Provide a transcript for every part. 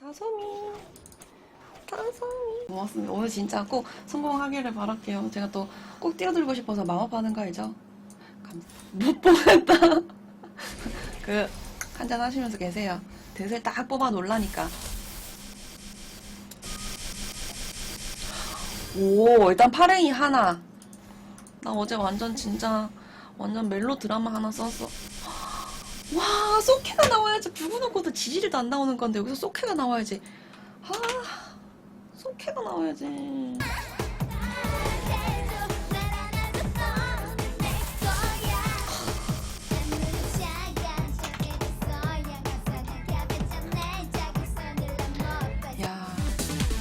다솜이. 다솜이. 고맙습니다. 오늘 진짜 꼭 성공하기를 바랄게요. 제가 또 꼭 뛰어들고 싶어서 마법하는 거 알죠? 감... 못 보겠다. 그 한잔 하시면서 계세요. 드슬 딱 뽑아 놀라니까. 오 일단 파랭이 하나. 나 어제 완전 진짜 완전 멜로 드라마 하나 썼어 와 소케가 나와야지. 부구놓고도 지지리도 안 나오는 건데 여기서 소케가 나와야지. 아 소케가 나와야지. 야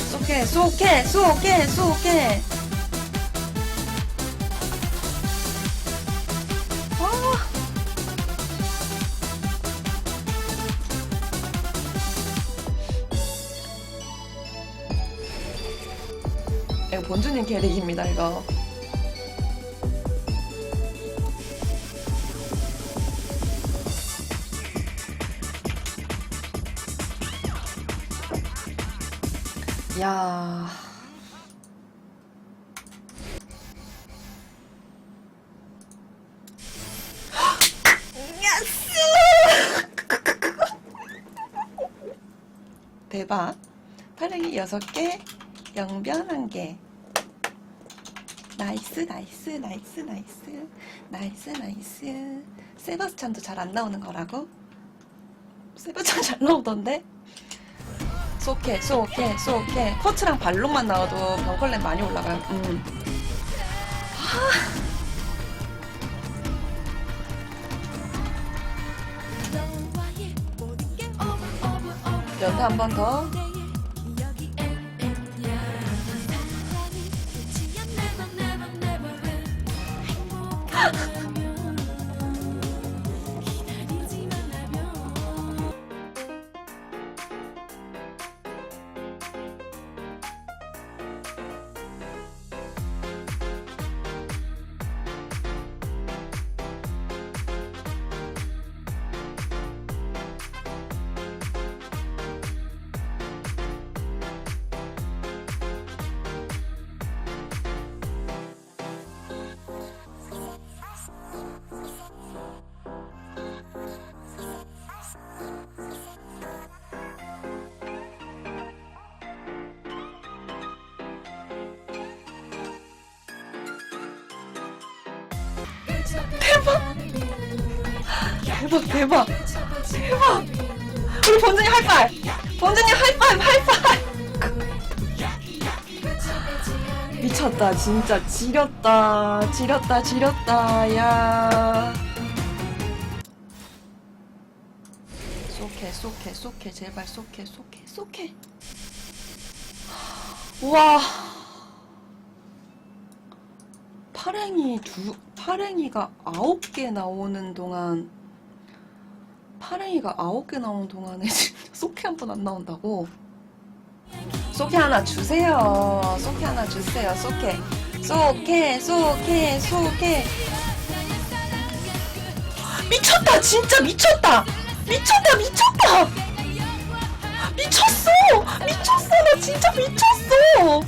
소케 소케 소케 소케 본주님 캐릭입니다 이거. 야. 대박. 파랭이 6개 영변 1개 나이스 나이스 나이스 나이스 나이스 나이스 세바스찬도 잘 안 나오는 거라고? 세바스찬 잘 나오던데? 쏘케 쏘케 쏘케 커츠랑 발롱만 나와도 병컬렘 많이 올라가요 음. 연타 한 번 더 대박. 대박 대박. 우리 본준이 하이파이 본준이 하이파이 하이파이 미쳤다 진짜. 지렸다 지렸다 지렸다 야. 쏘케 쏘케 쏘케 제발 쏘케 쏘케 쏘케 우와. 파랭이 두 파랭이가 아홉 개 나오는 동안 파랭이가 아홉 개 나오는 동안에 소케 한 번 안 나온다고? 소케 하나 주세요. 소케 하나 주세요. 소케. 소케, 소케, 소케. 미쳤다! 진짜 미쳤다! 미쳤다! 미쳤다! 미쳤어! 미쳤어! 나 진짜 미쳤어!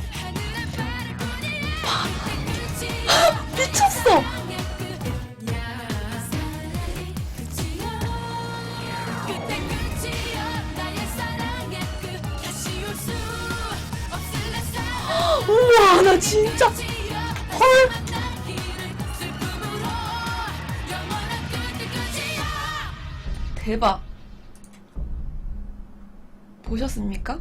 미쳤어! 나 진짜 헐. 대박. 보셨습니까?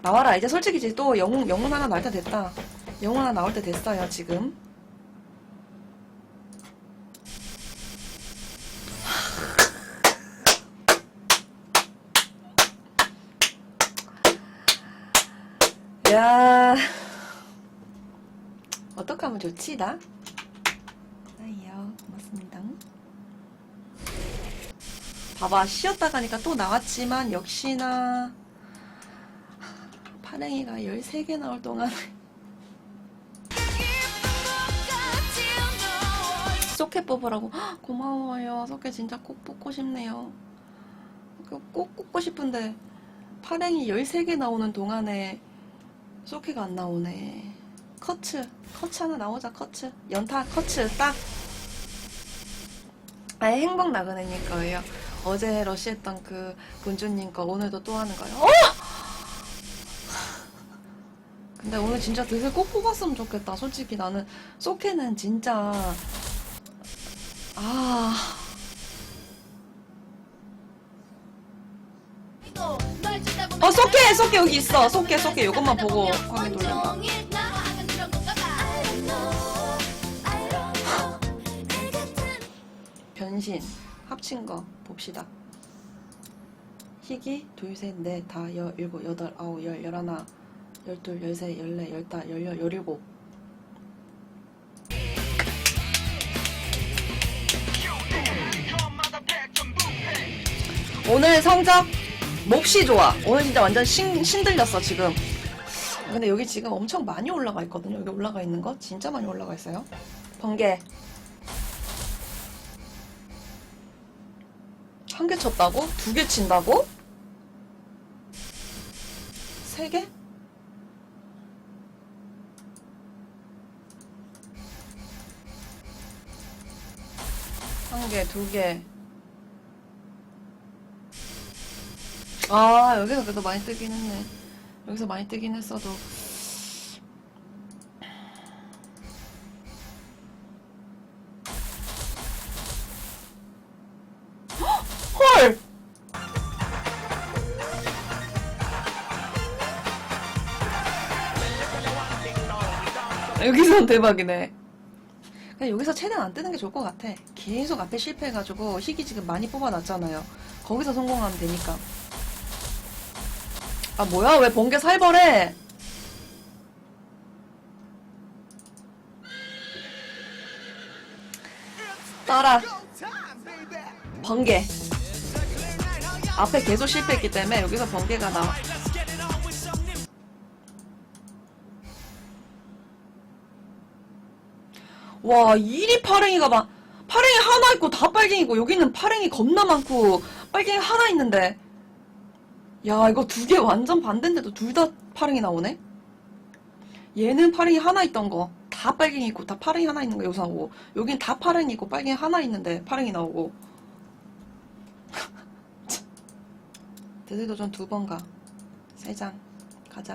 나와라. 이제 솔직히 이제 또 영웅, 영웅 하나 나올 때 됐다. 영웅 하나 나올 때 됐어요, 지금. 야. 어떻게 하면 좋지 나? 아이요 고맙습니다. 봐봐 쉬었다 가니까 또 나왔지만 역시나 파랭이가 13개 나올 동안 소켓 뽑으라고. 헉, 고마워요. 소켓 진짜 꼭 뽑고 싶네요. 그꼭 꽂고 싶은데 파랭이 13개 나오는 동안에 소케가 안 나오네. 커츠. 커츠 하나 나오자, 커츠. 연타, 커츠, 딱. 아예 행복 나그네님 거예요. 어제 러시했던 그 군주님 거 오늘도 또 하는 거예요. 어! 근데 오늘 진짜 드슬 꼭 뽑았으면 좋겠다. 솔직히 나는 소케는 진짜 아 어, 쏘게, 쏘게 여기 있어. 쏘게, 쏘게. 요것만 보고 확인 돌려봐. 변신 합친 거 봅시다. 희기 둘, 셋, 넷, 다, 여, 일곱, 여덟, 아홉, 열, 열하나, 열둘, 열세, 열네, 열다, 열여, 열일곱. 오늘 성적 몹시 좋아. 오늘 진짜 완전 신, 신들렸어 지금. 근데 여기 지금 엄청 많이 올라가 있거든요. 여기 올라가 있는 거 진짜 많이 올라가 있어요. 번개. 한 개 쳤다고? 두 개 친다고? 세 개? 한 개, 두 개. 아, 여기서 그래도 많이 뜨긴 했네. 여기서 많이 뜨긴 했어도. 헉! 헐! 여기선 대박이네. 그냥 여기서 최대한 안 뜨는 게 좋을 것 같아. 계속 앞에 실패해가지고 희귀 지금 많이 뽑아놨잖아요. 거기서 성공하면 되니까. 아 뭐야 왜 번개 살벌해? 따라 번개. 앞에 계속 실패했기 때문에 여기서 번개가 나와. 와, 이리 파랭이가 막, 파랭이 하나 있고 다 빨갱이고, 여기는 파랭이 겁나 많고, 빨갱이 하나 있는데. 야, 이거 두 개 완전 반대인데도 둘 다 파랭이 나오네? 얘는 파랭이 하나 있던 거, 다 빨갱이 있고, 다 파랭이 하나 있는 거 여기서 나오고, 여긴 다 파랭이 있고, 빨갱이 하나 있는데, 파랭이 나오고. 대대도전 두 번 가. 세 장. 가자.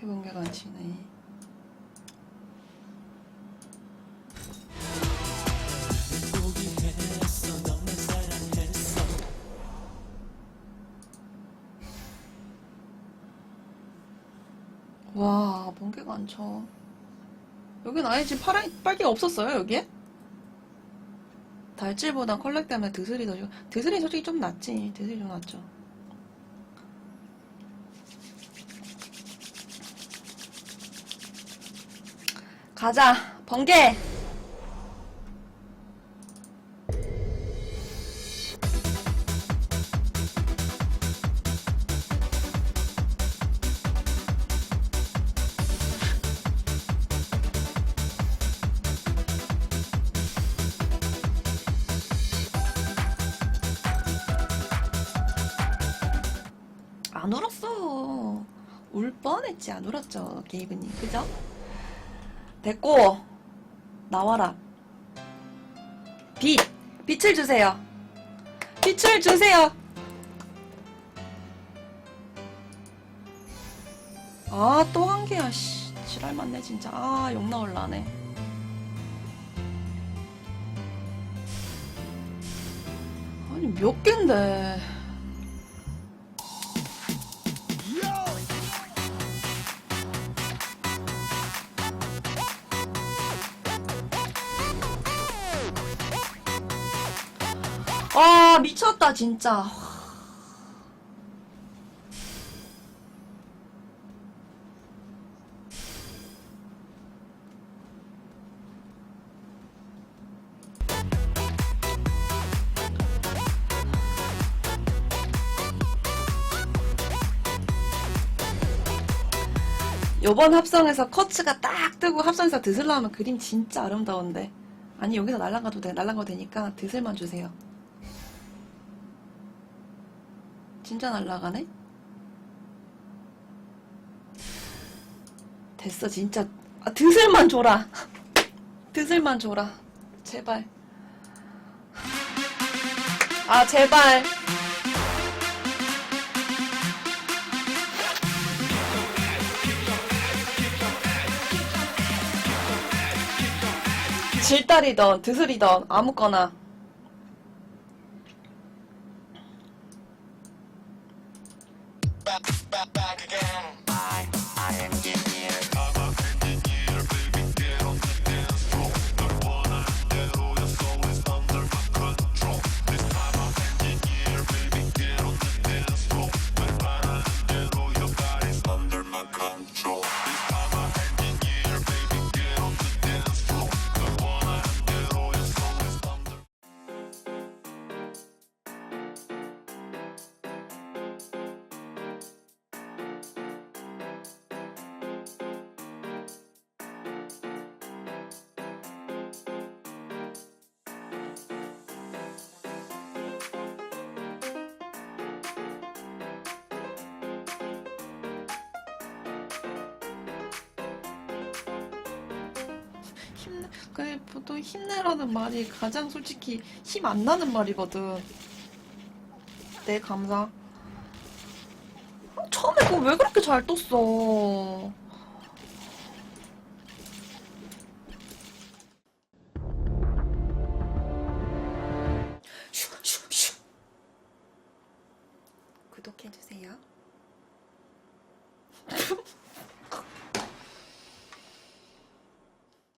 해본게가 안 치네. 쳐. 여긴 아예 지금 파란, 빨개가 없었어요, 여기에? 달질보단 컬렉 때문에 드슬이 더, 좋- 드슬이 솔직히 좀 낫지. 드슬이 좀 낫죠. 가자, 번개! 안 울었어. 울 뻔했지, 안 울었죠, 게이브님. 그죠? 됐고, 나와라. 빛! 빛을 주세요. 빛을 주세요. 아, 또 한 개야, 씨. 지랄 맞네, 진짜. 아, 욕 나올라네. 아니, 몇 갠데. 아 미쳤다 진짜. 요번 합성에서 커츠가 딱 뜨고 합성에서 드슬라 하면 그림 진짜 아름다운데. 아니 여기서 날라가도 돼 날라가도 되니까 드슬만 주세요. 진짜 날라가네? 됐어, 진짜. 아, 드슬만 줘라. 드슬만 줘라. 제발. 아, 제발. 질달이던 드슬이던 아무거나 힘내 그 보통 힘내라는 말이 가장 솔직히 힘 안 나는 말이거든. 네 감사. 어, 처음에 그거 왜 그렇게 잘 떴어?